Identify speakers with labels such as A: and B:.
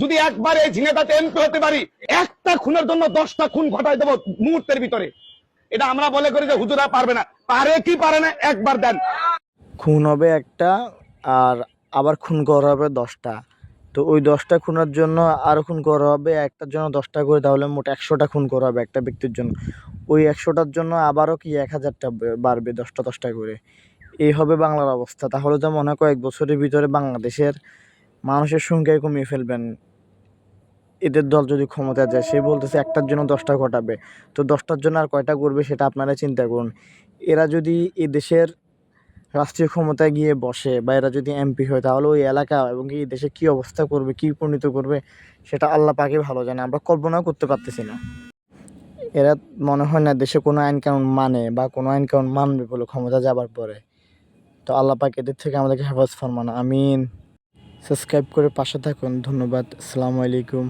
A: যদি একবার ঝিনেদাতে এমপি হতে পারি, একটা খুনের জন্য দশটা খুন ঘটাই দেবো মুহূর্তের ভিতরে। এটা আমরা বলে করি যে হুজুরা পারবে না। পারে কি পারে না, একবার দেন।
B: খুন হবে একটা, আর আবার খুন করা হবে দশটা। তো ওই দশটা খুনের জন্য আরও খুন করা হবে, একটার জন্য দশটা করে, তাহলে মোট একশোটা খুন করা হবে একটা ব্যক্তির জন্য। ওই একশোটার জন্য আবারও কি এক হাজারটা বাড়বে দশটা দশটা করে? এই হবে বাংলার অবস্থা। তাহলে তো মনে কয়েক বছরের ভিতরে বাংলাদেশের মানুষের সংখ্যায় কমিয়ে ফেলবেন। এদের দল যদি ক্ষমতা যায়, সে বলতেছে একটার জন্য দশটা ঘটাবে। তো দশটার জন্য আর কয়টা করবে সেটা আপনারা চিন্তা করুন। এরা যদি এ দেশের রাষ্ট্রীয় ক্ষমতায় গিয়ে বসে বা এরা যদি এমপি হয়, তাহলে ওই এলাকা এবং এই দেশে কী অবস্থা করবে, কী পরিণত করবে, সেটা আল্লাহ পাকে ভালো জানে। আমরা কল্পনাও করতে পারতেছি না। এরা মনে হয় না দেশে কোনো আইন কানুন মানে বা কোনো আইন কানুন মানবে বলে ক্ষমতা যাবার পরে। তো আল্লাহ পাক এদের থেকে আমাদেরকে হেফাজ ফরমান। আমিন। সাবস্ক্রাইব করে পাশে থাকুন। ধন্যবাদ। আসসালামু আলাইকুম।